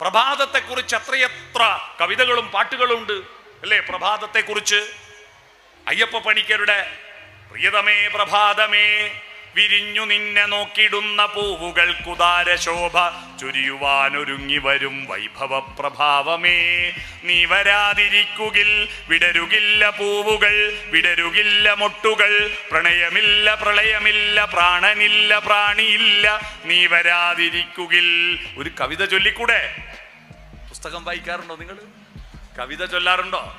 പ്രഭാതത്തെക്കുറിച്ച് എത്രയെത്ര കവിതകളും പാട്ടുകളും ഉണ്ട് അല്ലേ പ്രഭാതത്തെക്കുറിച്ച് അയ്യപ്പ പണിക്കരുടെ പ്രിയതമേ പ്രഭാതമേ വിരിഞ്ഞു നിന്നെ നോക്കിടുന്ന പൂവുകൾ കുതാര ശോഭ ചുരിയുവാനൊരുങ്ങി വരും വൈഭവ പ്രഭാവമേ. നീ വരാതിരിക്കുകിൽ വിടരുകില്ല പൂവുകൾ വിടരുകില്ല മൊട്ടുകൾ. പ്രണയമില്ല പ്രളയമില്ല പ്രാണനില്ല പ്രാണിയില്ല. നീ വരാതിരിക്കുകിൽ. ഒരു കവിത ചൊല്ലിക്കൂടെ? പുസ്തകം വായിക്കാറുണ്ടോ നിങ്ങൾ? കവിത ചൊല്ലാറുണ്ടോ?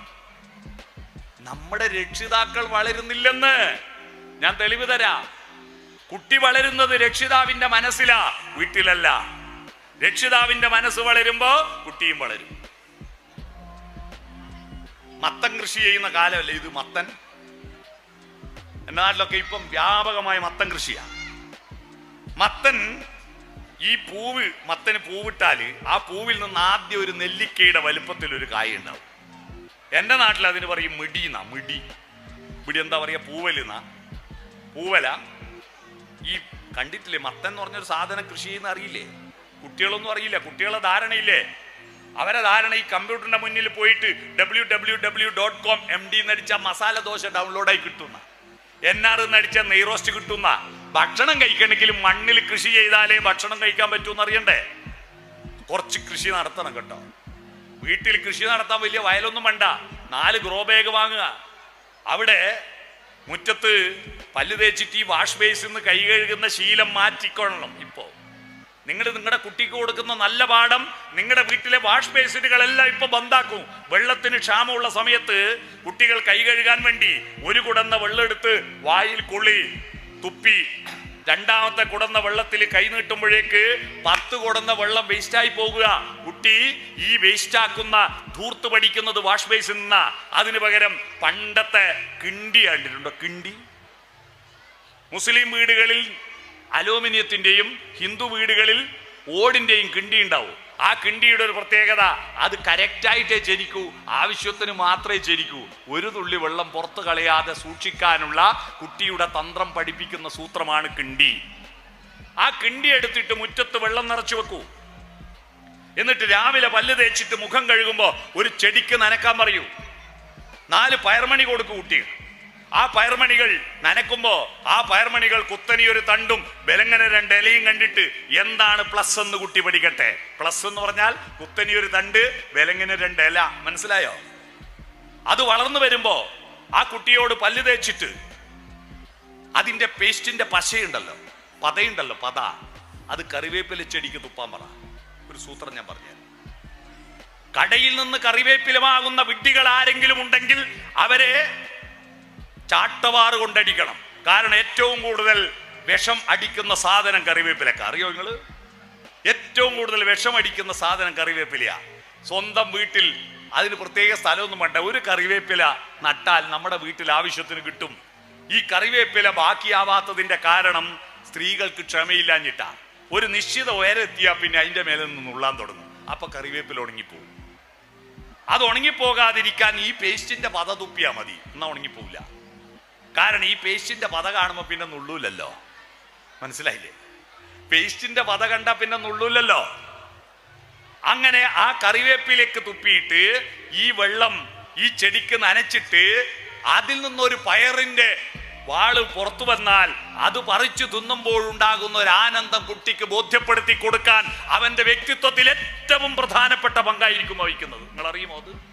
നമ്മുടെ രക്ഷിതാക്കൾ വളരുന്നില്ലെന്ന് ഞാൻ തെളിവ് തരാം. കുട്ടി വളരുന്നത് രക്ഷിതാവിന്റെ മനസ്സിലാ വീട്ടിലല്ല. രക്ഷിതാവിന്റെ മനസ്സ് വളരുമ്പോ കുട്ടിയും വളരും. മത്തൻ കൃഷി ചെയ്യുന്ന കാലമല്ല ഇത് മത്തൻ? എന്നാലൊക്കെ ഇപ്പം വ്യാപകമായ മത്തൻ കൃഷിയാ. മത്തൻ ഈ പൂവ് മത്തന് പൂവിട്ടാൽ ആ പൂവിൽ നിന്ന് ആദ്യം ഒരു നെല്ലിക്കയുടെ വലുപ്പത്തിൽ ഒരു കായ ഉണ്ടാവും. എന്റെ നാട്ടിൽ അതിന് പറയും മിടിന്ന മിടി. മിടി എന്താ പറയാ? പൂവലെന്ന. പൂവല. ഈ കണ്ടിട്ടില്ലേ മത്തൻ എന്ന് പറഞ്ഞൊരു സാധനം കൃഷി ചെയ്യുന്ന അറിയില്ലേ? കുട്ടികളൊന്നും അറിയില്ല. കുട്ടികളെ ധാരണയില്ലേ? അവരെ ധാരണ ഈ കമ്പ്യൂട്ടറിന്റെ മുന്നിൽ പോയിട്ട് W W W dot com M D നടിച്ച masala dosa ഡൗൺലോഡായി കിട്ടുന്ന എൻ ആർ നടിച്ച നെയ്റോസ്റ്റ് കിട്ടുന്ന ഭക്ഷണം കഴിക്കണമെങ്കിൽ മണ്ണിൽ കൃഷി ചെയ്താലേ ഭക്ഷണം കഴിക്കാൻ പറ്റുമെന്ന് അറിയണ്ടേ? കുറച്ച് കൃഷി നടത്തണം കേട്ടോ. വീട്ടിൽ കൃഷി നടത്താൻ വലിയ വയലൊന്നും വേണ്ട. നാല് ഗ്രോ ബാഗ് വാങ്ങുക. അവിടെ മുറ്റത്ത് പല്ല് തേച്ചിട്ട് ഈ വാഷ് ബേസിൽ നിന്ന് കൈ കഴുകുന്ന ശീലം മാറ്റിക്കൊള്ളണം ഇപ്പോൾ നിങ്ങൾ നിങ്ങളുടെ കുട്ടിക്ക് കൊടുക്കുന്ന നല്ല പാഠം നിങ്ങളുടെ വീട്ടിലെ വാഷ് ബേസിനുകളെല്ലാം ഇപ്പൊ ബന്ധാക്കും. വെള്ളത്തിന് ക്ഷാമമുള്ള സമയത്ത് കുട്ടികൾ കൈ കഴുകാൻ വേണ്ടി ഒരു കുടന്ന വെള്ളം എടുത്ത് വായിൽ കുളി തുപ്പി രണ്ടാമത്തെ കുടന്ന വെള്ളത്തിൽ കൈ നീട്ടുമ്പോഴേക്ക് പത്ത് കുടന്ന വെള്ളം വേസ്റ്റായി പോകുക. കുട്ടി ഈ വേസ്റ്റാക്കുന്ന ധൂർത്ത് പഠിക്കുന്നത് വാഷ് ബേസിൽ നിന്നാ അതിന് പകരം പണ്ടത്തെ കിണ്ടി കണ്ടിട്ടുണ്ടോ? കിണ്ടി? മുസ്ലിം വീടുകളിൽ അലൂമിനിയത്തിന്റെയും ഹിന്ദു വീടുകളിൽ ഓടിന്റെയും കിണ്ടി ഉണ്ടാവും. ആ കിണ്ടിയുടെ ഒരു പ്രത്യേകത അത് കറക്റ്റായിട്ടേ ജനിക്കൂ. ആവശ്യത്തിന് മാത്രമേ ജനിക്കൂ. ഒരു തുള്ളി വെള്ളം പുറത്തു കളയാതെ സൂക്ഷിക്കാനുള്ള കുട്ടിയുടെ തന്ത്രം പഠിപ്പിക്കുന്ന സൂത്രമാണ് കിണ്ടി. ആ കിണ്ടി എടുത്തിട്ട് മുറ്റത്ത് വെള്ളം നിറച്ചു വെക്കൂ. എന്നിട്ട് രാവിലെ പല്ല് തേച്ചിട്ട് മുഖം കഴുകുമ്പോൾ ഒരു ചെടിക്ക് നനക്കാൻ പറയൂ. നാല് പയർമണി കൊടുക്കൂ കുട്ടികൾ ആ പയർമണികൾ നനക്കുമ്പോ ആ പയർമണികൾ കുത്തനി ഒരു തണ്ടും ബലങ്ങനെ രണ്ട് ഇലയും കണ്ടിട്ട് എന്താണ് പ്ലസ് എന്ന് കുട്ടി പഠിക്കട്ടെ? പ്ലസ് എന്ന് പറഞ്ഞാൽ കുത്തനി ഒരു തണ്ട് ബലങ്ങനെ രണ്ട് ഇല. മനസ്സിലായോ? അത് വളർന്നു വരുമ്പോ ആ കുട്ടിയോട് പല്ല് തേച്ചിട്ട് അതിന്റെ പേസ്റ്റിന്റെ പശയുണ്ടല്ലോ പതയുണ്ടല്ലോ പത. അത് കറിവേപ്പില ചെടിക്ക് തുപ്പാൻ പറ. ഒരു സൂത്രം ഞാൻ പറഞ്ഞു കടയിൽ നിന്ന് കറിവേപ്പിലമാകുന്ന വിഡ്ഢികൾ ആരെങ്കിലും ഉണ്ടെങ്കിൽ അവരെ ചാട്ടവാറ് കൊണ്ടടിക്കണം. കാരണം ഏറ്റവും കൂടുതൽ വിഷം അടിക്കുന്ന സാധനം കറിവേപ്പിലക്ക. അറിയോ നിങ്ങൾ ഏറ്റവും കൂടുതൽ വിഷം അടിക്കുന്ന സാധനം കറിവേപ്പില സ്വന്തം വീട്ടിൽ അതിന് പ്രത്യേക സ്ഥലമൊന്നും വേണ്ട. ഒരു കറിവേപ്പില നട്ടാൽ നമ്മുടെ വീട്ടിൽ ആവശ്യത്തിന് കിട്ടും. ഈ കറിവേപ്പില ബാക്കിയാവാത്തതിന്റെ കാരണം സ്ത്രീകൾക്ക് ക്ഷമയില്ലാഞ്ഞിട്ടാണ് ഒരു നിശ്ചിത ഉയരെത്തിയാൽ പിന്നെ അതിന്റെ മേലെ നിന്ന് ഉള്ളാൻ തുടങ്ങും. അപ്പൊ കറിവേപ്പില ഉണങ്ങിപ്പോകും അത് ഉണങ്ങിപ്പോകാതിരിക്കാൻ ഈ പേസ്റ്റിന്റെ പത തുപ്പിയാ മതി. എന്നാ ഉണങ്ങിപ്പോവില്ല. കാരണം ഈ പേസ്റ്റിന്റെ പത കാണുമ്പോൾ പിന്നെ നുള്ളൂലല്ലോ. മനസ്സിലായില്ലേ? പേസ്റ്റിന്റെ പത കണ്ട പിന്നെ നുള്ളൂലല്ലോ. അങ്ങനെ ആ കറിവേപ്പിലേക്ക് തുപ്പിയിട്ട് ഈ വെള്ളം ഈ ചെടിക്ക് നനച്ചിട്ട് അതിൽ നിന്നൊരു പയറിന്റെ വാൾ പുറത്തു വന്നാൽ അത് പറിച്ചു തിന്നുമ്പോഴുണ്ടാകുന്ന ഒരു ആനന്ദം കുട്ടിക്ക് ബോധ്യപ്പെടുത്തി കൊടുക്കാൻ അവന്റെ വ്യക്തിത്വത്തിൽ ഏറ്റവും പ്രധാനപ്പെട്ട പങ്കായിരിക്കും വഹിക്കുന്നത്. നിങ്ങൾ അറിയുമോ അത്?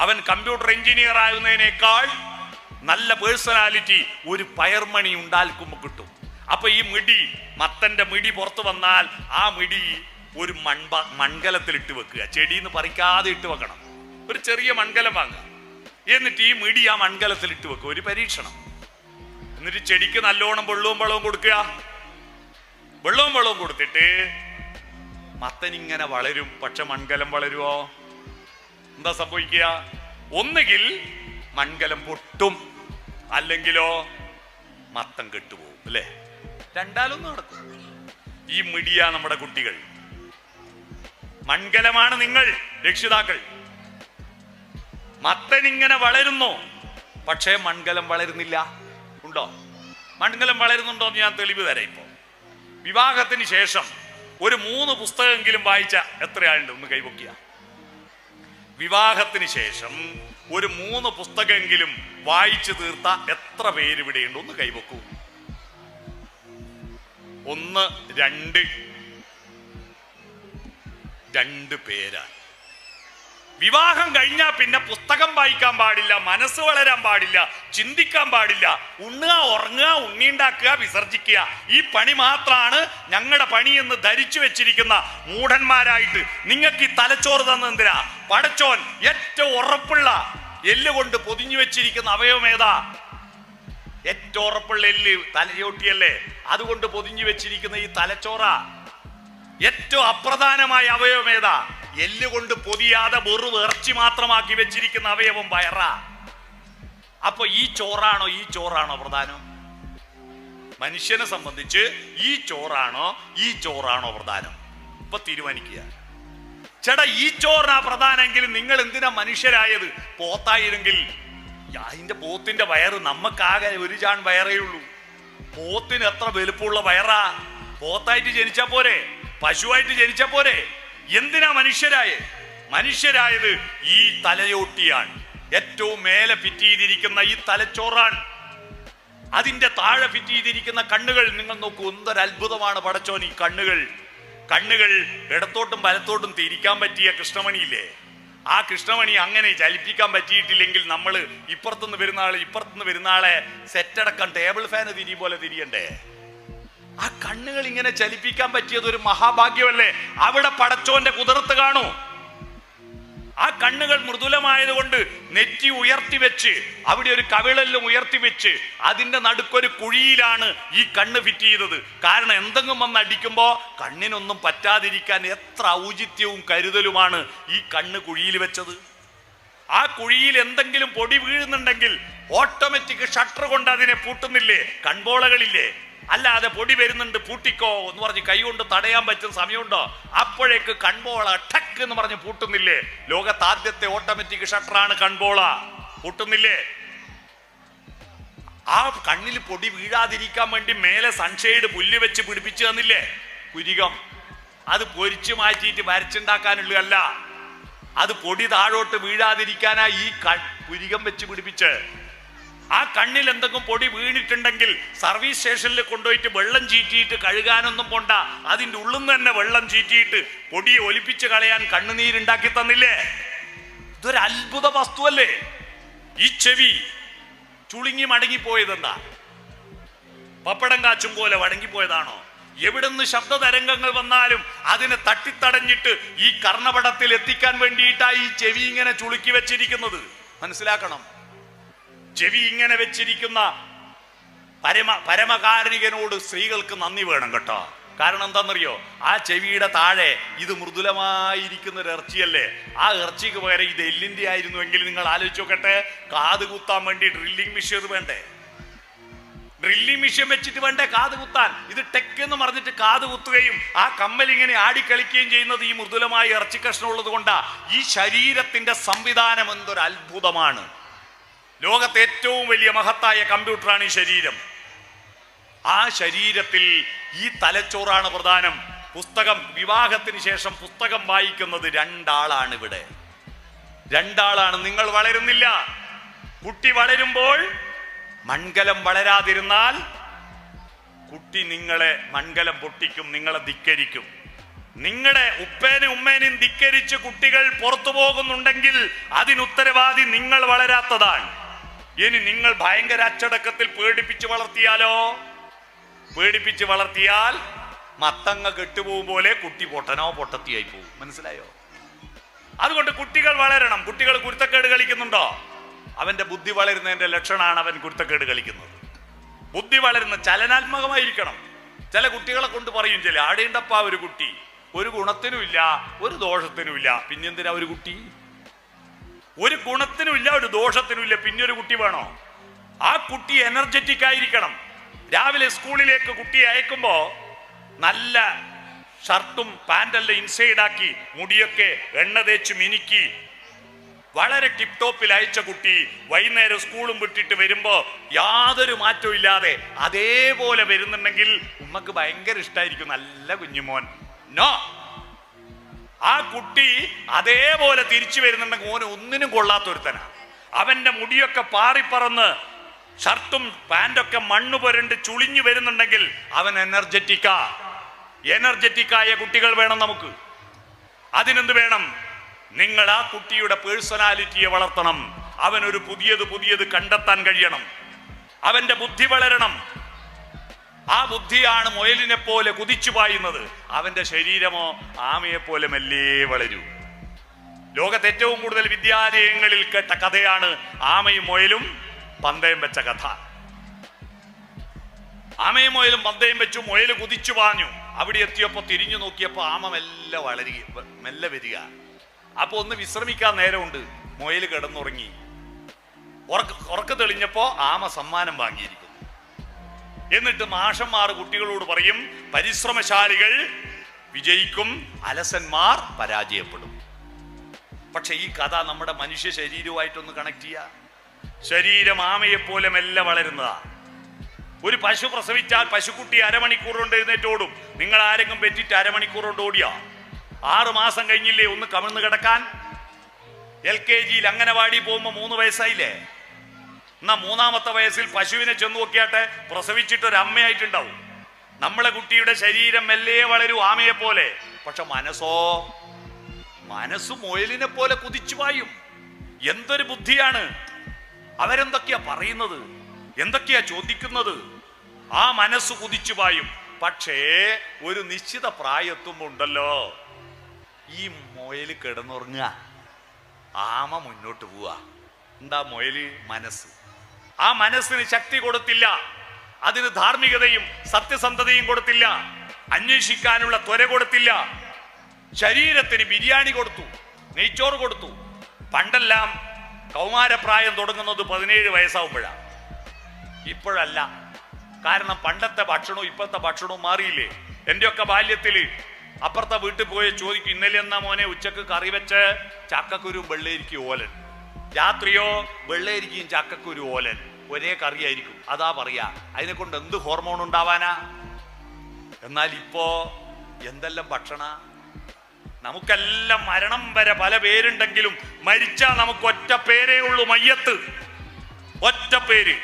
അവൻ കമ്പ്യൂട്ടർ എഞ്ചിനീയർ ആകുന്നതിനേക്കാൾ നല്ല പേഴ്സണാലിറ്റി ഒരു പയർമണി ഉണ്ടാൽക്കുമ്പോൾ കിട്ടും. അപ്പൊ ഈ മിടി മത്തന്റെ മിടി പുറത്തു വന്നാൽ ആ മിടി ഒരു മൺപ മൺകലത്തിൽ ഇട്ട് വെക്കുക. ചെടിന്ന് പറിക്കാതെ ഇട്ട് വെക്കണം. ഒരു ചെറിയ മൺകലം വാങ്ങുക. എന്നിട്ട് ഈ മിടി ആ മൺകലത്തിൽ ഇട്ട് വെക്കുക. ഒരു പരീക്ഷണം. എന്നിട്ട് ചെടിക്ക് നല്ലോണം വെള്ളവും വെള്ളവും കൊടുക്കുക. വെള്ളവും വെള്ളവും കൊടുത്തിട്ട് മത്തൻ ഇങ്ങനെ വളരും. പക്ഷെ മൺകലം വളരുമോ എന്താ സംഭവിക്കുക? ഒന്നുകിൽ മൺകലം പൊട്ടും. അല്ലെങ്കിലോ മത്തം കെട്ടുപോകും അല്ലേ? രണ്ടാലൊന്നും നടക്കും. ഈ മിടിയ നമ്മുടെ കുട്ടികൾ. മൺകലമാണ് നിങ്ങൾ രക്ഷിതാക്കൾ. മത്തൻ ഇങ്ങനെ വളരുന്നു. പക്ഷേ മൺകലം വളരുന്നില്ല. ഉണ്ടോ? മൺകലം വളരുന്നുണ്ടോ എന്ന് ഞാൻ തെളിവ് തരാം ഇപ്പോ. വിവാഹത്തിന് ശേഷം ഒരു മൂന്ന് പുസ്തകമെങ്കിലും വായിച്ച എത്രയാളുണ്ട്? ഒന്ന് കൈപൊക്കിയ വിവാഹത്തിന് ശേഷം ഒരു മൂന്ന് പുസ്തകമെങ്കിലും വായിച്ചു തീർത്ത എത്ര പേര് ഇവിടെയുണ്ട് ഒന്ന് കൈവക്കൂ. ഒന്ന് രണ്ട്. രണ്ട് പേരാണ്. വിവാഹം കഴിഞ്ഞാൽ പിന്നെ പുസ്തകം വായിക്കാൻ പാടില്ല മനസ്സ് വളരാൻ പാടില്ല ചിന്തിക്കാൻ പാടില്ല. ഉണ്ണുക ഉറങ്ങുക ഉണ്ണിണ്ടാക്കുക വിസർജിക്കുക. ഈ പണി മാത്രമാണ് ഞങ്ങളുടെ പണി എന്ന് ധരിച്ചു വെച്ചിരിക്കുന്ന മൂഢന്മാരായിട്ട് നിങ്ങൾക്ക് ഈ തലച്ചോറ് തന്നെന്തിനാ പടച്ചോൻ ഏറ്റവും ഉറപ്പുള്ള എല്ലുകൊണ്ട് പൊതിഞ്ഞു വെച്ചിരിക്കുന്ന അവയവം ഏതാ? ഏറ്റവും ഉറപ്പുള്ള എല്ല് തലയോട്ടിയല്ലേ അതുകൊണ്ട് പൊതിഞ്ഞു വെച്ചിരിക്കുന്ന ഈ തലച്ചോറ. ഏറ്റവും അപ്രധാനമായ അവയവം ഏതാ? എല്ല് കൊണ്ട് പൊതിയാതെ വെറും ഇറച്ചി മാത്രമാക്കി വെച്ചിരിക്കുന്ന അവയവം വയറ. അപ്പൊ ഈ ചോറാണോ ഈ ചോറാണോ പ്രധാനം? മനുഷ്യനെ സംബന്ധിച്ച് ഈ ചോറാണോ ഈ ചോറാണോ പ്രധാനം? ഇപ്പൊ തീരുമാനിക്കുക. ചേട്ടാ ഈ ചോറിനാ പ്രധാനമെങ്കിൽ നിങ്ങൾ എന്തിനാ മനുഷ്യരായത്? പോത്തായിരുന്നെങ്കിൽ അതിന്റെ പോത്തിന്റെ വയറ് നമുക്കാകെ ഒരു ചാൺ വയറേ ഉള്ളൂ. പോത്തിന് എത്ര വലുപ്പമുള്ള വയറാ? പോത്തായിട്ട് ജനിച്ചാ പോരെ? പശുവായിട്ട് ജനിച്ചാ പോരെ? എന്തിനാ മനുഷ്യരായ? മനുഷ്യരായത് ഈ തലയോട്ടിയാണ്. ഏറ്റവും മേലെ ഫിറ്റ് ചെയ്തിരിക്കുന്ന ഈ തലച്ചോറാണ്. അതിന്റെ താഴെ ഫിറ്റ് ചെയ്തിരിക്കുന്ന കണ്ണുകൾ നിങ്ങൾ നോക്കൂ എന്തൊരു അത്ഭുതമാണ് പടച്ചോൻ ഈ കണ്ണുകൾ. കണ്ണുകൾ ഇടത്തോട്ടും വലത്തോട്ടും തിരിക്കാൻ പറ്റിയ കൃഷ്ണമണിയില്ലേ? ആ കൃഷ്ണമണി അങ്ങനെ ചലിപ്പിക്കാൻ പറ്റിയിട്ടില്ലെങ്കിൽ നമ്മൾ ഇപ്പുറത്തുനിന്ന് വരുന്ന ആളെ ഇപ്പുറത്തുനിന്ന് വരുന്ന ആളെ സെറ്റടക്കം ടേബിൾ ഫാന് തിരി പോലെ തിരിയണ്ടേ? ആ കണ്ണുകൾ ഇങ്ങനെ ചലിപ്പിക്കാൻ പറ്റിയത് ഒരു മഹാഭാഗ്യമല്ലേ? അവിടെ പടച്ചോന്റെ കുതിർത്ത് കാണൂ. ആ കണ്ണുകൾ മൃദുലമായതുകൊണ്ട് നെറ്റി ഉയർത്തി വെച്ച് അവിടെ ഒരു കവിളെല്ലാം ഉയർത്തി വെച്ച് അതിന്റെ നടുക്കൊരു കുഴിയിലാണ് ഈ കണ്ണ് ഫിറ്റ് ചെയ്തത്. കാരണം എന്തെങ്കിലും വന്ന് അടിക്കുമ്പോ കണ്ണിനൊന്നും പറ്റാതിരിക്കാൻ എത്ര ഔചിത്യവും കരുതലുമാണ് ഈ കണ്ണ് കുഴിയിൽ വെച്ചത്. ആ കുഴിയിൽ എന്തെങ്കിലും പൊടി വീഴുന്നുണ്ടെങ്കിൽ ഓട്ടോമാറ്റിക് ഷട്ടർ കൊണ്ട് അതിനെ പൂട്ടുന്നില്ലേ? കൺപോളകളില്ലേ അല്ലാതെ പൊടി വരുന്നുണ്ട് പൂട്ടിക്കോ എന്ന് പറഞ്ഞ് കൈകൊണ്ട് തടയാൻ പറ്റുന്ന സമയമുണ്ടോ? അപ്പോഴേക്ക് കൺബോള ടക്ക് എന്ന് പറഞ്ഞ് പൂട്ടുന്നില്ലേ? ലോകത്ത് ആദ്യത്തെ ഓട്ടോമാറ്റിക് ഷട്ടറാണ് കൺബോള. പൂട്ടുന്നില്ലേ? ആ കണ്ണിൽ പൊടി വീഴാതിരിക്കാൻ വേണ്ടി മേലെ സൺഷെയ്ഡ് പുല്ല് വെച്ച് പിടിപ്പിച്ചു തന്നില്ലേ? കുരികം. അത് പൊരിച്ചു മാറ്റിയിട്ട് വരച്ചുണ്ടാക്കാനുള്ളതല്ല. അത് പൊടി താഴോട്ട് വീഴാതിരിക്കാനായി ഈ കുരികം വെച്ച് പിടിപ്പിച്ച് ആ കണ്ണിൽ എന്തെങ്കിലും പൊടി വീണിട്ടുണ്ടെങ്കിൽ സർവീസ് സ്റ്റേഷനിൽ കൊണ്ടുപോയിട്ട് വെള്ളം ചീറ്റിയിട്ട് കഴുകാനൊന്നും പോണ്ട. അതിന്റെ ഉള്ളിൽ നിന്ന് തന്നെ വെള്ളം ചീറ്റിയിട്ട് പൊടിയെ ഒലിപ്പിച്ച് കളയാൻ കണ്ണുനീരുണ്ടാക്കി തന്നില്ലേ? ഇതൊരു അത്ഭുത വസ്തുവല്ലേ? ഈ ചെവി ചുളുങ്ങി മടങ്ങിപ്പോയതെന്താ? പപ്പടം കാച്ചും പോലെ വടങ്ങിപ്പോയതാണോ എവിടുന്ന് ശബ്ദ തരംഗങ്ങൾ വന്നാലും അതിനെ തട്ടിത്തടഞ്ഞിട്ട് ഈ കർണപടത്തിൽ എത്തിക്കാൻ വേണ്ടിയിട്ടാ ഈ ചെവി ഇങ്ങനെ ചുളുക്കി വെച്ചിരിക്കുന്നത്. മനസ്സിലാക്കണം. ചെവി ഇങ്ങനെ വെച്ചിരിക്കുന്ന പരമ പരമകാരണികനോട് സ്ത്രീകൾക്ക് നന്ദി വേണം കേട്ടോ. കാരണം എന്താണെന്നറിയോ ആ ചെവിയുടെ താഴെ ഇത് മൃദുലമായിരിക്കുന്ന ഒരു ഇറച്ചിയല്ലേ? ആ ഇറച്ചിക്ക് പകരം ഇത് എല്ലിന്റെ ആയിരുന്നുവെങ്കിൽ നിങ്ങൾ ആലോചിച്ച് നോക്കട്ടെ കാത് കുത്താൻ വേണ്ടി ഡ്രില്ലിംഗ് മെഷീൻ വേണ്ടേ? ഡ്രില്ലിംഗ് മെഷീൻ വെച്ചിട്ട് വേണ്ടേ കാത് കുത്താൻ? ഇത് ടെക് എന്ന് പറഞ്ഞിട്ട് കാത് കുത്തുകയും ആ കമ്മൽ ഇങ്ങനെ ആടിക്കളിക്കുകയും ചെയ്യുന്നത് ഈ മൃദുലമായ ഇറച്ചി കഷ്ണമുള്ളത് കൊണ്ടാ ഈ ശരീരത്തിന്റെ സംവിധാനം എന്തൊരു അത്ഭുതമാണ് ലോകത്തെ ഏറ്റവും വലിയ മഹത്തായ കമ്പ്യൂട്ടറാണ് ഈ ശരീരം. ആ ശരീരത്തിൽ ഈ തലച്ചോറാണ് പ്രധാനം. പുസ്തകം വിവാഹത്തിന് ശേഷം പുസ്തകം വായിക്കുന്നത് രണ്ടാളാണ് ഇവിടെ. രണ്ടാളാണ്. നിങ്ങൾ വളരുന്നില്ല. കുട്ടി വളരുമ്പോൾ മൺകലം വളരാതിരുന്നാൽ കുട്ടി നിങ്ങളെ മൺകലം പൊട്ടിക്കും നിങ്ങളെ ധിക്കരിക്കും. നിങ്ങളുടെ ഉപ്പേനും ഉമ്മേനും ധിക്കരിച്ച് കുട്ടികൾ പുറത്തു പോകുന്നുണ്ടെങ്കിൽ അതിനുത്തരവാദി നിങ്ങൾ വളരാത്തതാണ്. ഇനി നിങ്ങൾ ഭയങ്കര അച്ചടക്കത്തിൽ പേടിപ്പിച്ച് വളർത്തിയാലോ? പേടിപ്പിച്ച് വളർത്തിയാൽ മത്തങ്ങ കെട്ടുപോകും പോലെ കുട്ടി പൊട്ടനോ പൊട്ടത്തിയായി പോകും. മനസ്സിലായോ? അതുകൊണ്ട് കുട്ടികൾ വളരണം. കുട്ടികൾ കുരുത്തക്കേട് കളിക്കുന്നുണ്ടോ? അവന്റെ ബുദ്ധി വളരുന്നതിന്റെ ലക്ഷണമാണ് അവൻ കുരുത്തക്കേട് കളിക്കുന്നത്. ബുദ്ധി വളരുന്ന ചലനാത്മകമായിരിക്കണം. ചില കുട്ടികളെ കൊണ്ട് പറയും ചില ആടേണ്ടപ്പ ഒരു കുട്ടി. ഒരു ഗുണത്തിനുമില്ല ഒരു ദോഷത്തിനുമില്ല. പിന്നെന്തിനാ ഒരു കുട്ടി? ഒരു ഗുണത്തിനും ഇല്ല ഒരു ദോഷത്തിനും ഇല്ല. പിന്നെ ഒരു കുട്ടി വേണോ? ആ കുട്ടി എനർജറ്റിക് ആയിരിക്കണം. രാവിലെ സ്കൂളിലേക്ക് കുട്ടിയെ അയക്കുമ്പോൾ നല്ല ഷർട്ടും പാന്റെല്ലാം ഇൻസൈഡ് ആക്കി മുടിയൊക്കെ എണ്ണ തേച്ച് മിനുക്കി വളരെ ടിപ് ടോപ്പിൽ അയച്ച കുട്ടി വൈകുന്നേരം സ്കൂളും വിട്ടിട്ട് വരുമ്പോൾ യാതൊരു മാറ്റവും ഇല്ലാതെ അതേപോലെ വരുന്നുണ്ടെങ്കിൽ ഉമ്മക്ക് ഭയങ്കര ഇഷ്ടമായിരിക്കും നല്ല കുഞ്ഞുമോൻ. നോ ആ കുട്ടി അതേപോലെ തിരിച്ചു വരുന്നുണ്ടെങ്കിൽ ഓന് ഒന്നിനും കൊള്ളാത്തൊരുത്തനാ. അവന്റെ മുടിയൊക്കെ പാറിപ്പറന്ന് ഷർട്ടും പാന്റൊക്കെ മണ്ണ് പുരണ്ട് ചുളിഞ്ഞു വരുന്നുണ്ടെങ്കിൽ അവൻ എനർജറ്റിക്കാ. എനർജറ്റിക്കായ കുട്ടികൾ വേണം നമുക്ക്. അതിനെന്ത് വേണം? നിങ്ങൾ ആ കുട്ടിയുടെ പേഴ്സണാലിറ്റിയെ വളർത്തണം. അവനൊരു പുതിയത് പുതിയത് കണ്ടെത്താൻ കഴിയണം. അവന്റെ ബുദ്ധി വളരണം. ആ ബുദ്ധിയാണ് മുയലിനെ പോലെ കുതിച്ചു പായുന്നത്. അവന്റെ ശരീരമോ ആമയെ പോലെ മെല്ലേ വളരൂ. ലോകത്ത് ഏറ്റവും കൂടുതൽ വിദ്യാലയങ്ങളിൽ കേട്ട കഥയാണ് ആമയും മുയലും പന്തയം വെച്ച കഥ. ആമയും മുയലും പന്തയം വെച്ചു മുയൽ കുതിച്ചു പാഞ്ഞു. അവിടെ എത്തിയപ്പോ തിരിഞ്ഞു നോക്കിയപ്പോ ആമ മെല്ലെ വളരുക മെല്ലെ വരിക. അപ്പൊ ഒന്ന് വിശ്രമിക്കാൻ നേരമുണ്ട്. മുയൽ കിടന്നുറങ്ങി. ഉറക്ക ഉറക്ക തെളിഞ്ഞപ്പോ ആമ സമ്മാനം വാങ്ങിയിരിക്കുന്നു. എന്നിട്ട് മാഷന്മാർ കുട്ടികളോട് പറയും പരിശ്രമശാലികൾ വിജയിക്കും അലസന്മാർ പരാജയപ്പെടും. പക്ഷെ ഈ കഥ നമ്മുടെ മനുഷ്യ ശരീരവുമായിട്ടൊന്ന് കണക്ട് ചെയ്യ. ശരീരം ആമയെപ്പോലെ പോലെ മെല്ലെ വളരുന്നതാ. ഒരു പശു പ്രസവിച്ചാൽ പശുക്കുട്ടി അരമണിക്കൂർ കൊണ്ട് എഴുന്നേറ്റ് ഓടും. നിങ്ങൾ ആരെങ്കിലും പെറ്റിട്ട് അരമണിക്കൂർ കൊണ്ട് ഓടിയാ. ആറ് മാസം കഴിഞ്ഞില്ലേ ഒന്ന് കമിഴ്ന്ന് കിടക്കാൻ? എൽ കെ ജിയിൽ അംഗനവാടി പോകുമ്പോ മൂന്ന് വയസ്സായില്ലേ? എന്നാ മൂന്നാമത്തെ വയസ്സിൽ പശുവിനെ ചെന്ന് നോക്കിയാട്ടെ പ്രസവിച്ചിട്ട് ഒരു അമ്മയായിട്ടുണ്ടാവും നമ്മളെ കുട്ടിയുടെ ശരീരം മെല്ലെ വളരും ആമയെ പോലെ പക്ഷെ മനസ്സോ? മനസ്സ് മുയലിനെ പോലെ കുതിച്ചു പായും. എന്തൊരു ബുദ്ധിയാണ്? അവരെന്തൊക്കെയാ പറയുന്നത്? എന്തൊക്കെയാ ചോദിക്കുന്നത്? ആ മനസ്സ് കുതിച്ചു പായും. പക്ഷേ ഒരു നിശ്ചിത പ്രായത്തുമുണ്ടല്ലോ. ഈ മുയൽ കിടന്നുറങ്ങുക. ആമ മുന്നോട്ട് പോവുക. എന്താ മുയൽ? മനസ്സ്. ആ മനസ്സിന് ശക്തി കൊടുത്തില്ല. അതിന് ധാർമ്മികതയും സത്യസന്ധതയും കൊടുത്തില്ല. അന്വേഷിക്കാനുള്ള ത്വര കൊടുത്തില്ല. ശരീരത്തിന് ബിരിയാണി കൊടുത്തു നെയ്ച്ചോറ് കൊടുത്തു. പണ്ടെല്ലാം കൗമാരപ്രായം തുടങ്ങുന്നത് പതിനേഴ് വയസ്സാവുമ്പോഴാണ് ഇപ്പോഴല്ല. കാരണം പണ്ടത്തെ ഭക്ഷണവും ഇപ്പോഴത്തെ ഭക്ഷണവും മാറിയില്ലേ? എന്റെയൊക്കെ ബാല്യത്തിൽ അപ്പുറത്തെ വീട്ടിൽ പോയി ചോദിക്കും ഇന്നലെ എന്നാ മോനെ ഉച്ചയ്ക്ക് കറി വെച്ച് ചക്കക്കുരും വെള്ളരിക്കും ഓലൻ? രാത്രിയോ വെള്ളരിക്കും ചക്കക്കുരു ഓലൻ. ഒരേ കറിയായിരിക്കും. അതാ പറയാ. അതിനെ കൊണ്ട് എന്ത് ഹോർമോൺ ഉണ്ടാവാനാ? എന്നാൽ ഇപ്പോ എന്തെല്ലാം ഭക്ഷണ? നമുക്കെല്ലാം മരണം വരെ പല പേരുണ്ടെങ്കിലും മരിച്ചാൽ നമുക്ക് ഒറ്റ പേരേ ഉള്ളൂ മയ്യത്ത്. ഒറ്റ പേര്.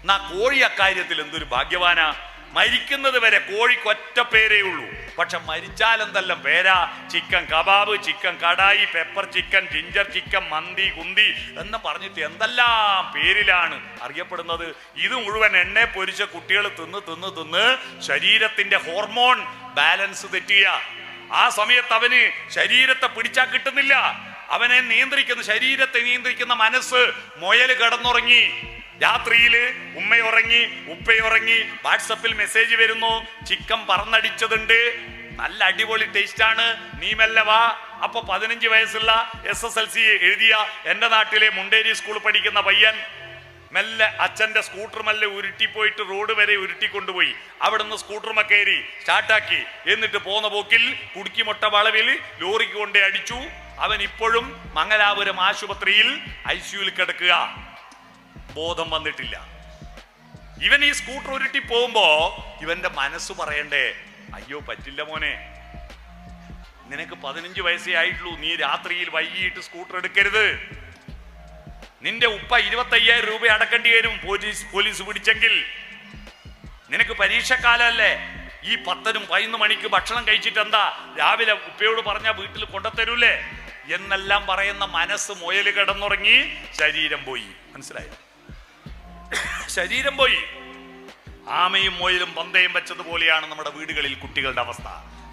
എന്നാ കോഴി അക്കാര്യത്തിൽ എന്തൊരു ഭാഗ്യവാനാ? മരിക്കുന്നത് വരെ കോഴിക്ക് ഒറ്റ പേരേ ഉള്ളൂ. പക്ഷെ മരിച്ചാൽ എന്തെല്ലാം പേരാ? Chicken kebab chicken kadai pepper chicken ginger chicken mandi Kunti എന്ന് പറഞ്ഞിട്ട് എന്തെല്ലാം പേരിലാണ് അറിയപ്പെടുന്നത്? ഇത് മുഴുവൻ എണ്ണ പൊരിച്ച കുട്ടികൾ തിന്ന് തിന്ന് തിന്ന് ശരീരത്തിന്റെ ഹോർമോൺ ബാലൻസ് തെറ്റിയ. ആ സമയത്ത് അവന് ശരീരത്തെ പിടിച്ചാൽ കിട്ടുന്നില്ല. അവനെ നിയന്ത്രിക്കുന്ന ശരീരത്തെ നിയന്ത്രിക്കുന്ന മനസ്സ് മുയൽ കിടന്നുറങ്ങി. രാത്രിയിൽ ഉമ്മയുറങ്ങി ഉപ്പയുറങ്ങി വാട്സപ്പിൽ മെസ്സേജ് വരുന്നു ചിക്കൻ പറന്നടിച്ചതുണ്ട്. നല്ല അടിപൊളി ടേസ്റ്റ് ആണ് നീ മെല്ലെ വാ. അപ്പൊ പതിനഞ്ച് വയസ്സുള്ള എസ് എസ് എൽ സി എഴുതിയ എന്റെ നാട്ടിലെ മുണ്ടേരി സ്കൂളിൽ പഠിക്കുന്ന പയ്യൻ മെല്ലെ അച്ഛന്റെ സ്കൂട്ടർ മെല്ലെ ഉരുട്ടിപ്പോയിട്ട് റോഡ് വരെ ഉരുട്ടി കൊണ്ടുപോയി അവിടുന്ന് സ്കൂട്ടറുമ കയറി സ്റ്റാർട്ടാക്കി എന്നിട്ട് പോന്ന പോക്കിൽ കുടുക്കിമുട്ട വളവിൽ ലോറിക്ക് കൊണ്ടേ അടിച്ചു. അവൻ ഇപ്പോഴും മംഗലാപുരം ആശുപത്രിയിൽ ഐ സിയുൽ കിടക്കുക. ബോധം വന്നിട്ടില്ല. ഇവൻ ഈ സ്കൂട്ടർ ഉരുട്ടി പോകുമ്പോ ഇവന്റെ മനസ്സ് പറയണ്ടേ അയ്യോ പറ്റില്ല മോനെ. നിനക്ക് പതിനഞ്ച് വയസ്സേ ആയിട്ടുള്ളൂ. നീ രാത്രിയിൽ വൈകിട്ട് സ്കൂട്ടർ എടുക്കരുത്. നിന്റെ ഉപ്പ ഇരുപത്തയ്യായിരം രൂപ അടക്കേണ്ടി വരും പോലീസ് പോലീസ് പിടിച്ചെങ്കിൽ. നിനക്ക് പരീക്ഷക്കാലല്ലേ. ഈ പത്തനും പതിനൊന്ന് മണിക്ക് ഭക്ഷണം കഴിച്ചിട്ട് എന്താ രാവിലെ ഉപ്പയോട് പറഞ്ഞാ വീട്ടിൽ കൊണ്ടുത്തരൂലേ? എന്നെല്ലാം പറയുന്ന മനസ്സ് മുയൽ കിടന്നുറങ്ങി ശരീരം പോയി. മനസ്സിലായോ? ശരീരം പോയി. ആമയും മുയലും പന്തയും വെച്ചതുപോലെയാണ് നമ്മുടെ വീടുകളിൽ കുട്ടികളുടെ അവസ്ഥ.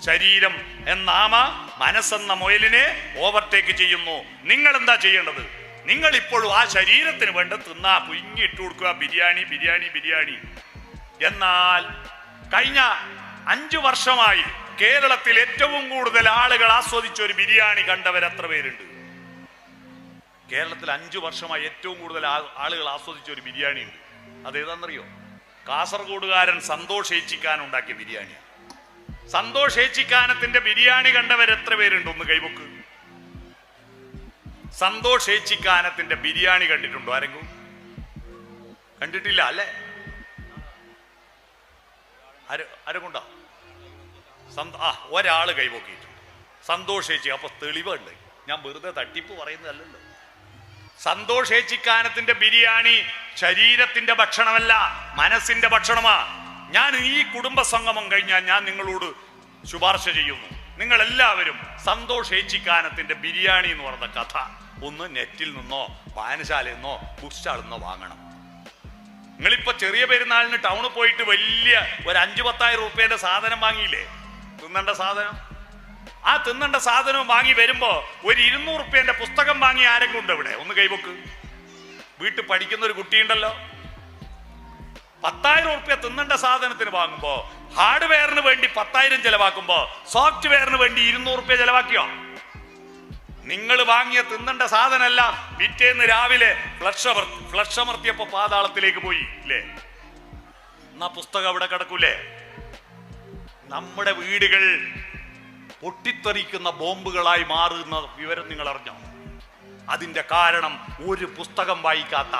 ശരീരം എന്ന ആമ മനസ്സെന്ന മുയലിനെ ഓവർടേക്ക് ചെയ്യുന്നു. നിങ്ങൾ എന്താ ചെയ്യേണ്ടത്? നിങ്ങൾ ഇപ്പോഴും ആ ശരീരത്തിന് വേണ്ട തിന്നാ പുഞ്ഞിട്ട് കൊടുക്കുക ബിരിയാണി ബിരിയാണി ബിരിയാണി. എന്നാൽ കഴിഞ്ഞ അഞ്ചു വർഷമായി കേരളത്തിൽ ഏറ്റവും കൂടുതൽ ആളുകൾ ആസ്വദിച്ച ഒരു ബിരിയാണി കണ്ടവർ എത്ര പേരുണ്ട്? കേരളത്തിൽ അഞ്ചു വർഷമായി ഏറ്റവും കൂടുതൽ ആളുകൾ ആസ്വദിച്ച ഒരു ബിരിയാണി ഉണ്ട്. അതേതാണെന്നറിയോ കാസർഗോഡുകാരൻ സന്തോഷ് ഏച്ചിക്കാൻ ഉണ്ടാക്കിയ ബിരിയാണി. സന്തോഷ് ഏച്ചിക്കാനത്തിന്റെ ബിരിയാണി കണ്ടവർ എത്ര പേരുണ്ട് ഒന്ന് കൈമുക്ക് സന്തോഷ് ഏച്ചിക്കാനത്തിന്റെ ബിരിയാണി കണ്ടിട്ടുണ്ടോ ആരെങ്കിലും? കണ്ടിട്ടില്ല അല്ലേ? ആര് ആരും സന്ത- ആ ഒരാൾ കൈപൊക്കിയിട്ടുണ്ട് സന്തോഷേച്ചി അപ്പൊ തെളിവുണ്ട്. ഞാൻ വെറുതെ തട്ടിപ്പ് പറയുന്നതല്ലല്ലോ. സന്തോഷേച്ചിക്കാനത്തിന്റെ ബിരിയാണി ശരീരത്തിന്റെ ഭക്ഷണമല്ല മനസ്സിന്റെ ഭക്ഷണമാ. ഞാൻ ഈ കുടുംബ സംഗമം കഴിഞ്ഞാൽ ഞാൻ നിങ്ങളോട് ശുപാർശ ചെയ്യുന്നു. നിങ്ങൾ എല്ലാവരും സന്തോഷേച്ചിക്കാനത്തിന്റെ ബിരിയാണി എന്ന് പറഞ്ഞ കഥ ഒന്ന് നെറ്റിൽ നിന്നോ വായനശാലയിൽ നിന്നോ ബുക്ക് സ്റ്റാളിൽ നിന്നോ വാങ്ങണം. നിങ്ങളിപ്പോ ചെറിയ പെരുന്നാളിന് ടൗണിൽ പോയിട്ട് വലിയ ഒരു അഞ്ചു പത്തായിരം റുപ്യന്റെ സാധനം വാങ്ങിയില്ലേ? തിന്നണ്ട സാധനം? ആ തിന്നണ്ട സാധനവും വാങ്ങി വരുമ്പോ ഒരു ഇരുന്നൂറ് റുപ്യന്റെ പുസ്തകം വാങ്ങി ആരെങ്കിലും ഉണ്ട് ഇവിടെ? ഒന്ന് കൈവക്ക്. വീട്ടിൽ പഠിക്കുന്ന ഒരു കുട്ടിയുണ്ടല്ലോ. പത്തായിരം റുപ്യ തിന്നണ്ട സാധനത്തിന് വാങ്ങുമ്പോ ഹാർഡ്വെയറിന് വേണ്ടി പത്തായിരം ചെലവാക്കുമ്പോ സോഫ്റ്റ്വെയറിന് വേണ്ടി ഇരുന്നൂറ് റുപ്യ ചെലവാക്കിയോ? നിങ്ങൾ വാങ്ങിയ തിന്നണ്ട സാധനമല്ല പിറ്റേന്ന് രാവിലെ ഫ്ലഷ് ഫ്ലഷ് അമർത്തിയപ്പോ പാതാളത്തിലേക്ക് പോയി ഇല്ലേ? എന്നാ പുസ്തകം അവിടെ കിടക്കൂലേ? നമ്മുടെ വീടുകൾ പൊട്ടിത്തെറിക്കുന്ന ബോംബുകളായി മാറുന്ന വിവരം നിങ്ങൾ അറിഞ്ഞോ? അതിന്റെ കാരണം ഒരു പുസ്തകം വായിക്കാത്ത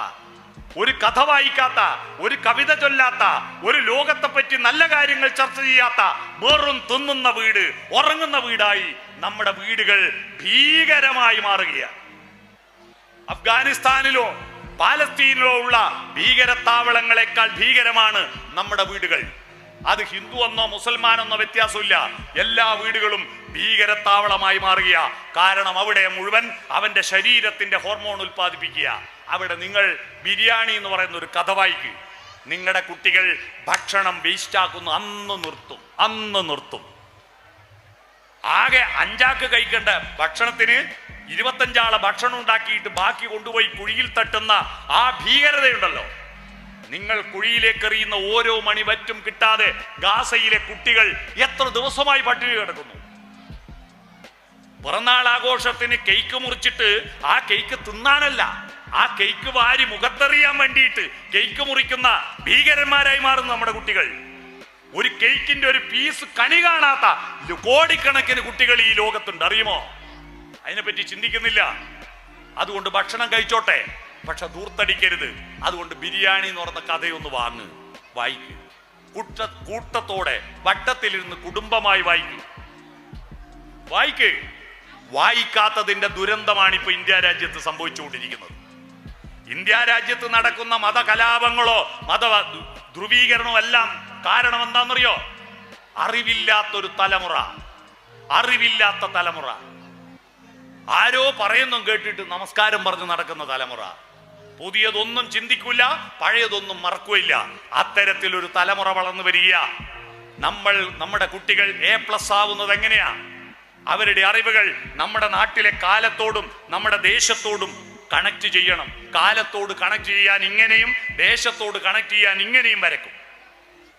ഒരു കഥ വായിക്കാത്ത ഒരു കവിത ചൊല്ലാത്ത ഒരു ലോകത്തെ പറ്റി നല്ല കാര്യങ്ങൾ ചർച്ച ചെയ്യാത്ത വെറും തിന്നുന്ന വീട് ഉറങ്ങുന്ന വീടായി നമ്മുടെ വീടുകൾ ഭീകരമായി മാറുകയാണ്. അഫ്ഗാനിസ്ഥാനിലോ പാലസ്തീനിലോ ഉള്ള ഭീകരത്താവളങ്ങളെക്കാൾ ഭീകരമാണ് നമ്മുടെ വീടുകൾ. അത് ഹിന്ദു എന്നോ മുസൽമാൻ എന്നോ വ്യത്യാസമില്ല. എല്ലാ വീടുകളും ഭീകരത്താവളമായി മാറുക കാരണം അവിടെ മുഴുവൻ അവന്റെ ശരീരത്തിന്റെ ഹോർമോൺ ഉൽപ്പാദിപ്പിക്കുക. അവിടെ നിങ്ങൾ ബിരിയാണി എന്ന് പറയുന്ന ഒരു കഥ വായിക്കുക നിങ്ങളുടെ കുട്ടികൾ ഭക്ഷണം വേസ്റ്റാക്കുന്നു അന്ന് നിർത്തും അന്ന് നിർത്തും. ആകെ അഞ്ചാക്ക് കഴിക്കേണ്ട ഭക്ഷണത്തിന് ഇരുപത്തഞ്ചാളെ ഭക്ഷണം ഉണ്ടാക്കിയിട്ട് ബാക്കി കൊണ്ടുപോയി കുഴിയിൽ തട്ടുന്ന ആ ഭീകരതയുണ്ടല്ലോ. നിങ്ങൾ കുഴിയിലേക്ക് എറിയുന്ന ഓരോ മണി വറ്റും കിട്ടാതെ ഗാസയിലെ കുട്ടികൾ എത്ര ദിവസമായി പട്ടിണി കിടക്കുന്നു? പിറന്നാൾ ആഘോഷത്തിന് കേക്ക് മുറിച്ചിട്ട് ആ കേക്ക് തിന്നാനല്ല ആ കേക്ക് വാരി മുഖത്തെറിയാൻ വേണ്ടിയിട്ട് കേക്ക് മുറിക്കുന്ന ഭീകരന്മാരായി മാറുന്നു നമ്മുടെ കുട്ടികൾ. ഒരു കേക്കിന്റെ ഒരു പീസ് കണി കാണാത്ത കോടിക്കണക്കിന് കുട്ടികൾ ഈ ലോകത്തുണ്ട്. അറിയുമോ? അതിനെപ്പറ്റി ചിന്തിക്കുന്നില്ല. അതുകൊണ്ട് ഭക്ഷണം കഴിച്ചോട്ടെ. പക്ഷെ ദൂർത്തടിക്കരുത്. അതുകൊണ്ട് ബിരിയാണി എന്ന് പറഞ്ഞ കഥയൊന്ന് വാങ്ങ്. വായിക്ക്. കൂട്ട കൂട്ടത്തോടെ വട്ടത്തിലിരുന്ന് കുടുംബമായി വായിക്ക്. വായിക്ക്. വായിക്കാത്തതിന്റെ ദുരന്തമാണ് ഇപ്പൊ ഇന്ത്യ രാജ്യത്ത് സംഭവിച്ചുകൊണ്ടിരിക്കുന്നത്. ഇന്ത്യ രാജ്യത്ത് നടക്കുന്ന മതകലാപങ്ങളോ മത ധ്രുവീകരണമോ എല്ലാം കാരണം എന്താണെന്നറിയോ? അറിവില്ലാത്തൊരു തലമുറ. അറിവില്ലാത്ത തലമുറ. ആരോ പറയുന്നു കേട്ടിട്ട് നമസ്കാരം പറഞ്ഞ് നടക്കുന്ന തലമുറ. പുതിയതൊന്നും ചിന്തിക്കില്ല പഴയതൊന്നും മറക്കുകയില്ല അത്തരത്തിലൊരു തലമുറ വളർന്നു വരിക. നമ്മൾ നമ്മുടെ കുട്ടികൾ എ പ്ലസ് ആവുന്നത് എങ്ങനെയാ? അവരുടെ അറിവുകൾ നമ്മുടെ നാട്ടിലെ കാലത്തോടും നമ്മുടെ ദേശത്തോടും കണക്ട് ചെയ്യണം. കാലത്തോട് കണക്ട് ചെയ്യാൻ ഇങ്ങനെയും ദേശത്തോട് കണക്ട് ചെയ്യാൻ ഇങ്ങനെയും വരക്കും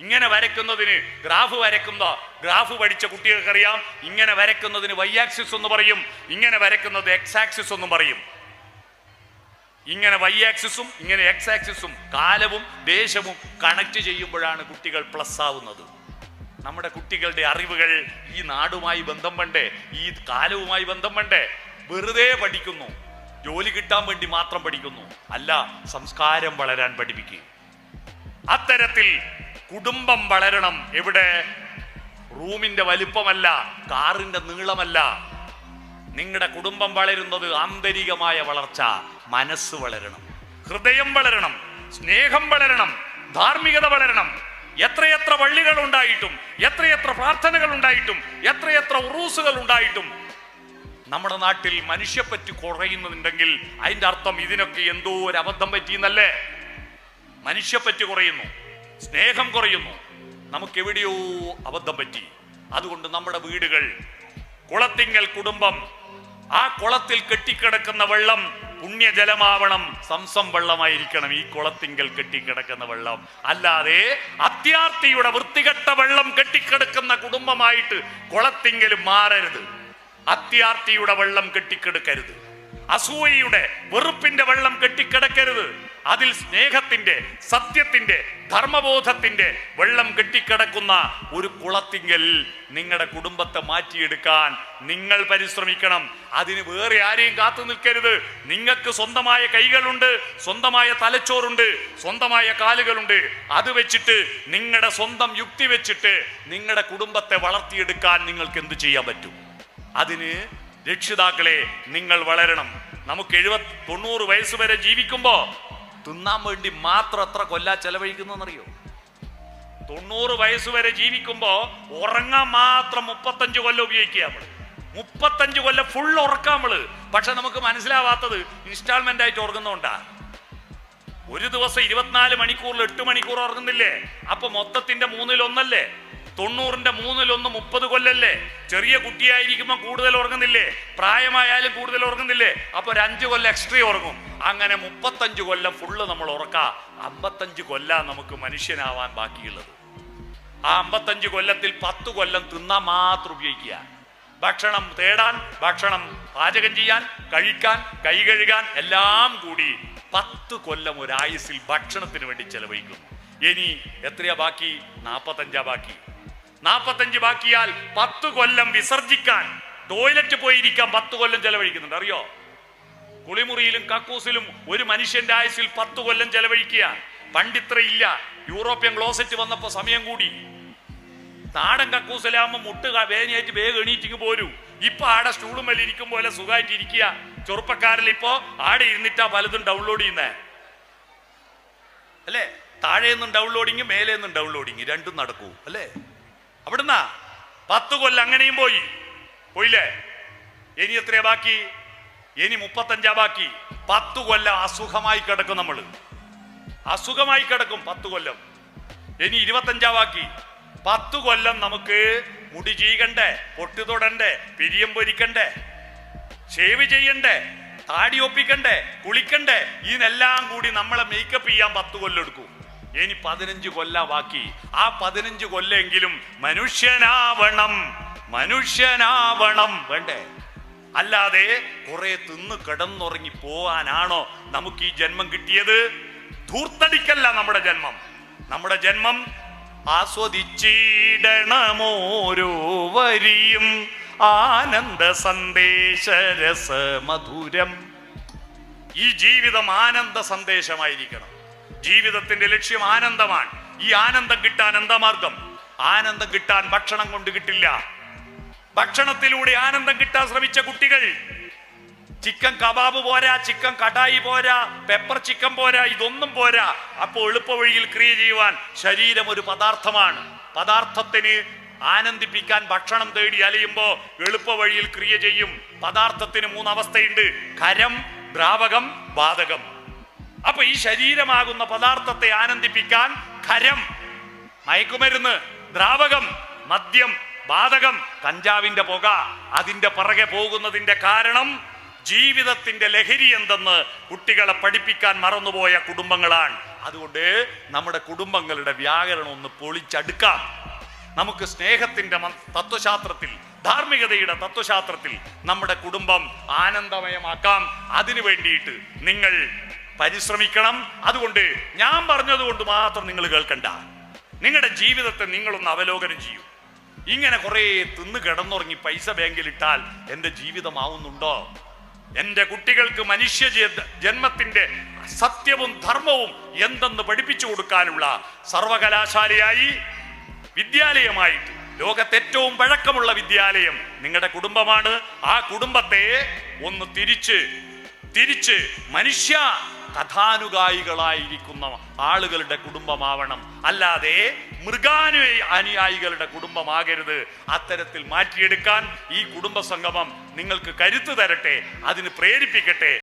ഇങ്ങനെ വരയ്ക്കുന്നതിന് ഗ്രാഫ് വരക്കുന്നോ ഗ്രാഫ് പഠിച്ച കുട്ടികൾക്കറിയാം. ഇങ്ങനെ വരയ്ക്കുന്നതിന് വൈ ആക്സിസ് എന്ന് പറയും. ഇങ്ങനെ വരയ്ക്കുന്നത് എക്സ് ആക്സിസ് എന്നും പറയും. ഇങ്ങനെ വൈ ആക്സിസും ഇങ്ങനെ എക്സ് ആക്സിസും കാലവും ദേശവും കണക്ട് ചെയ്യുമ്പോഴാണ് കുട്ടികൾ പ്ലസ് ആവുന്നത്. നമ്മുടെ കുട്ടികളുടെ അറിവുകൾ ഈ നാടുമായി ബന്ധം വേണ്ടേ ഈ കാലവുമായി ബന്ധം വേണ്ടേ വെറുതെ പഠിക്കുന്നു. ജോലി കിട്ടാൻ വേണ്ടി മാത്രം പഠിക്കുന്നു. അല്ല സംസ്കാരം വളരാൻ പഠിപ്പിക്കുക അത്തരത്തിൽ കുടുംബം വളരണം എവിടെ? റൂമിന്റെ വലിപ്പമല്ല കാറിന്റെ നീളമല്ല നിങ്ങളുടെ കുടുംബം വളരുന്നത് ആന്തരികമായ വളർച്ച മനസ്സ് വളരണം. ഹൃദയം വളരണം സ്നേഹം വളരണം ധാർമ്മികത വളരണം. എത്രയെത്ര വള്ളികൾ ഉണ്ടായിട്ടും എത്രയെത്ര പ്രാർത്ഥനകൾ ഉണ്ടായിട്ടും എത്രയെത്ര ഉറൂസുകൾ ഉണ്ടായിട്ടും. നമ്മുടെ നാട്ടിൽ മനുഷ്യപ്പറ്റി കുറയുന്നുണ്ടെങ്കിൽ അതിന്റെ അർത്ഥം ഇതിനൊക്കെ എന്തോ ഒരു അബദ്ധം പറ്റിയെന്നല്ലേ? മനുഷ്യപ്പറ്റി കുറയുന്നു സ്നേഹം കുറയുന്നു. നമുക്ക് എവിടെയോ അബദ്ധം പറ്റി. അതുകൊണ്ട് നമ്മുടെ വീടുകൾ കുളത്തിങ്കൽ കുടുംബം ആ കുളത്തിൽ കെട്ടിക്കിടക്കുന്ന വെള്ളം പുണ്യജലമാവണം സംസം വെള്ളമായിരിക്കണം ഈ കുളത്തിങ്കൽ കെട്ടിക്കിടക്കുന്ന വെള്ളം. അല്ലാതെ അത്യാർത്തിയുടെ വൃത്തികെട്ട വെള്ളം കെട്ടിക്കിടക്കുന്ന കുടുംബമായിട്ട് കുളത്തിങ്കൽ മാറരുത്. അത്യാർത്തിയുടെ വെള്ളം കെട്ടിക്കിടക്കരുത്. അസൂയയുടെ വെറുപ്പിന്റെ വെള്ളം കെട്ടിക്കിടക്കരുത്. അതിൽ സ്നേഹത്തിന്റെ സത്യത്തിന്റെ ധർമ്മബോധത്തിന്റെ വെള്ളം കെട്ടിക്കിടക്കുന്ന ഒരു കുളത്തിങ്കൽ നിങ്ങളുടെ കുടുംബത്തെ മാറ്റിയെടുക്കാൻ നിങ്ങൾ പരിശ്രമിക്കണം. അതിന് വേറെ ആരെയും കാത്തു നിൽക്കരുത്. നിങ്ങൾക്ക് സ്വന്തമായ കൈകളുണ്ട് സ്വന്തമായ തലച്ചോറുണ്ട് സ്വന്തമായ കാലുകളുണ്ട്. അത് വെച്ചിട്ട് നിങ്ങളുടെ സ്വന്തം യുക്തി വെച്ചിട്ട് നിങ്ങളുടെ കുടുംബത്തെ വളർത്തിയെടുക്കാൻ നിങ്ങൾക്ക് എന്ത് ചെയ്യാൻ പറ്റും? അതിന് രക്ഷിതാക്കളെ നിങ്ങൾ വളരണം. നമുക്ക് എഴുപത് തൊണ്ണൂറ് വയസ്സ് വരെ ജീവിക്കുമ്പോ തിന്നാൻ വേണ്ടി മാത്രം എത്ര കൊല്ല ചെലവഴിക്കുന്നറിയോ തൊണ്ണൂറ് വയസ്സ് വരെ ജീവിക്കുമ്പോ ഉറങ്ങാൻ മാത്രം മുപ്പത്തഞ്ച് കൊല്ലം ഉപയോഗിക്കുക നമ്മൾ. മുപ്പത്തഞ്ച് കൊല്ലം ഫുൾ ഉറക്കാം നമ്മൾ. പക്ഷെ നമുക്ക് മനസ്സിലാവാത്തത് ഇൻസ്റ്റാൾമെന്റ് ആയിട്ട് ഉറങ്ങുന്നോണ്ടാ. ഒരു ദിവസം ഇരുപത്തിനാല് മണിക്കൂറിൽ എട്ട് മണിക്കൂർ ഉറങ്ങുന്നില്ലേ? അപ്പൊ മൊത്തത്തിന്റെ മൂന്നിലൊന്നല്ലേ? തൊണ്ണൂറിന്റെ മൂന്നിലൊന്ന് മുപ്പത് കൊല്ലല്ലേ? ചെറിയ കുട്ടിയായിരിക്കുമ്പോൾ കൂടുതൽ ഉറങ്ങുന്നില്ലേ? പ്രായമായാലും കൂടുതൽ ഉറങ്ങുന്നില്ലേ? അപ്പൊ ഒരു അഞ്ച് കൊല്ലം എക്സ്ട്രീ ഉറങ്ങും. അങ്ങനെ മുപ്പത്തഞ്ച് കൊല്ലം ഫുള്ള് നമ്മൾ ഉറക്ക. അമ്പത്തഞ്ച് കൊല്ലം നമുക്ക് മനുഷ്യനാവാൻ ബാക്കിയുള്ളത്. ആ അമ്പത്തഞ്ച് കൊല്ലത്തിൽ പത്ത് കൊല്ലം തിന്നാൻ മാത്രം ഉപയോഗിക്കുക. ഭക്ഷണം തേടാൻ ഭക്ഷണം പാചകം ചെയ്യാൻ കഴിക്കാൻ കൈ കഴുകാൻ എല്ലാം കൂടി പത്ത് കൊല്ലം ഒരു ആയുസിൽ ഭക്ഷണത്തിന് വേണ്ടി ചെലവഴിക്കും. ഇനി എത്രയാ ബാക്കി? നാപ്പത്തഞ്ചാ ബാക്കി. നാപ്പത്തഞ്ച് ബാക്കിയാൽ പത്ത് കൊല്ലം വിസർജിക്കാൻ ടോയ്ലറ്റ് പോയിരിക്കാൻ പത്ത് കൊല്ലം ചെലവഴിക്കുന്നുണ്ട്. അറിയോ? കുളിമുറിയിലും കക്കൂസിലും ഒരു മനുഷ്യന്റെ ആയുസിൽ പത്ത് കൊല്ലം ചെലവഴിക്കുക. പണ്ടിത്ര ഇല്ല യൂറോപ്യൻ ക്ലോസറ്റ് വന്നപ്പോ സമയം കൂടി. നാടൻ കക്കൂസിലാകുമ്പോ മുട്ട് വേദനയായിട്ട് വേഗം എണീറ്റിങ് പോരും. ഇപ്പൊ ആടെ സ്റ്റൂളും ഇരിക്കും പോലെ സുഖമായിട്ട് ഇരിക്കുക. ചെറുപ്പക്കാരിൽ ഇപ്പോ ആടെ ഇരുന്നിട്ടാ പലതും ഡൗൺലോഡ് ചെയ്യുന്നേ. അല്ലേ? താഴെ നിന്നും ഡൗൺലോഡിങ് മേലെ നിന്നും ഡൗൺലോഡിങ് രണ്ടും നടക്കൂ. അല്ലേ? അവിടുന്നാ? പത്ത് കൊല്ലം അങ്ങനെയും പോയി. പോയില്ലേ? ഇനി എത്രയാ ബാക്കി? ഇനി മുപ്പത്തഞ്ചാ ബാക്കി. പത്ത് കൊല്ലം അസുഖമായി കിടക്കും നമ്മൾ അസുഖമായി കിടക്കും പത്തു കൊല്ലം. ഇനി ഇരുപത്തഞ്ചാ ബാക്കി. പത്ത് കൊല്ലം നമുക്ക് മുടി ചീകണ്ടേ പൊട്ടി തൊടണ്ടേ പിരിയം പൊരിക്കണ്ടേ ഷേവ് ചെയ്യണ്ടേ താടി ഒപ്പിക്കണ്ടേ കുളിക്കണ്ടേ ഇതിനെല്ലാം കൂടി നമ്മളെ മേക്കപ്പ് ചെയ്യാൻ പത്ത് കൊല്ലം എടുക്കും. ഇനി പതിനഞ്ച് കൊല്ല ബാക്കി. ആ പതിനഞ്ച് കൊല്ലെങ്കിലും മനുഷ്യനാവണം. മനുഷ്യനാവണം. വേണ്ടേ? അല്ലാതെ കുറെ തിന്ന് കിടന്നുറങ്ങി പോവാനാണോ നമുക്ക് ഈ ജന്മം കിട്ടിയത്? ധൂർത്തടിക്കല്ല നമ്മുടെ ജന്മം. നമ്മുടെ ജന്മം ആസ്വദിച്ചിടണമോരോ വരിയും ആനന്ദ സന്ദേശ രസ മധുരം ഈ ജീവിതം ആനന്ദ സന്ദേശമായിരിക്കണം. ജീവിതത്തിന്റെ ലക്ഷ്യം ആനന്ദമാണ്. ഈ ആനന്ദം കിട്ടാൻ എന്താ മാർഗം? ആനന്ദം കിട്ടാൻ ഭക്ഷണം കൊണ്ട് കിട്ടില്ല. ഭക്ഷണത്തിലൂടെ ആനന്ദം കിട്ടാൻ ശ്രമിച്ച കുട്ടികൾ. ചിക്കൻ കബാബ് പോരാ ചിക്കൻ കടായി പോരാ പെപ്പർ ചിക്കൻ പോരാ ഇതൊന്നും പോരാ. അപ്പോൾ എളുപ്പ വഴിയിൽ ക്രിയ ചെയ്യുവാൻ ശരീരം ഒരു പദാർത്ഥമാണ്. പദാർത്ഥത്തിന് ആനന്ദിപ്പിക്കാൻ ഭക്ഷണം തേടി അലയുമ്പോ എളുപ്പ വഴിയിൽ ക്രിയ ചെയ്യും. പദാർത്ഥത്തിന് മൂന്നവസ്ഥയുണ്ട്. കരം ദ്രാവകം ബാധകം അപ്പൊ ഈ ശരീരമാകുന്ന പദാർത്ഥത്തെ ആനന്ദിപ്പിക്കാൻ ഖരം മയക്കുമരുന്ന് ദ്രാവകം മദ്യം ബാധകം കഞ്ചാവിന്റെ പുക അതിന്റെ പിറകെ പോകുന്നതിന്റെ കാരണം ജീവിതത്തിന്റെ ലഹരി എന്തെന്ന് കുട്ടികളെ പഠിപ്പിക്കാൻ മറന്നുപോയ കുടുംബങ്ങളാണ്. അതുകൊണ്ട് നമ്മുടെ കുടുംബങ്ങളുടെ വ്യാകരണം ഒന്ന് പൊളിച്ചടുക്കാം. നമുക്ക് സ്നേഹത്തിന്റെ തത്വശാസ്ത്രത്തിൽ ധാർമ്മികതയുടെ തത്വശാസ്ത്രത്തിൽ നമ്മുടെ കുടുംബം ആനന്ദമയമാക്കാം. അതിനു വേണ്ടിയിട്ട് നിങ്ങൾ പരിശ്രമിക്കണം. അതുകൊണ്ട് ഞാൻ പറഞ്ഞതുകൊണ്ട് മാത്രം നിങ്ങൾ കേൾക്കണ്ട. നിങ്ങളുടെ ജീവിതത്തെ നിങ്ങളൊന്ന് അവലോകനം ചെയ്യൂ. ഇങ്ങനെ കുറെ തിന്ന് കിടന്നുറങ്ങി പൈസ ബാങ്കിൽ ഇട്ടാൽ എന്റെ ജീവിതമാവുന്നുണ്ടോ? എന്റെ കുട്ടികൾക്ക് മനുഷ്യ ജന്മത്തിന്റെ സത്യവും ധർമ്മവും എന്തെന്ന് പഠിപ്പിച്ചു കൊടുക്കാനുള്ള സർവകലാശാലയായി വിദ്യാലയമായിട്ട്. ലോകത്തെ ഏറ്റവും പഴക്കമുള്ള വിദ്യാലയം നിങ്ങളുടെ കുടുംബമാണ്. ആ കുടുംബത്തെ ഒന്ന് തിരിച്ച് തിരിച്ച് മനുഷ്യ കഥാനുഗായികളായിരിക്കുന്ന ആളുകളുടെ കുടുംബമാവണം. അല്ലാതെ മൃഗാനു അനുയായികളുടെ കുടുംബമാകരുത്. അത്തരത്തിൽ മാറ്റിയെടുക്കാൻ ഈ കുടുംബ സംഗമം നിങ്ങൾക്ക് കരുത്തു തരട്ടെ അതിന് പ്രേരിപ്പിക്കട്ടെ.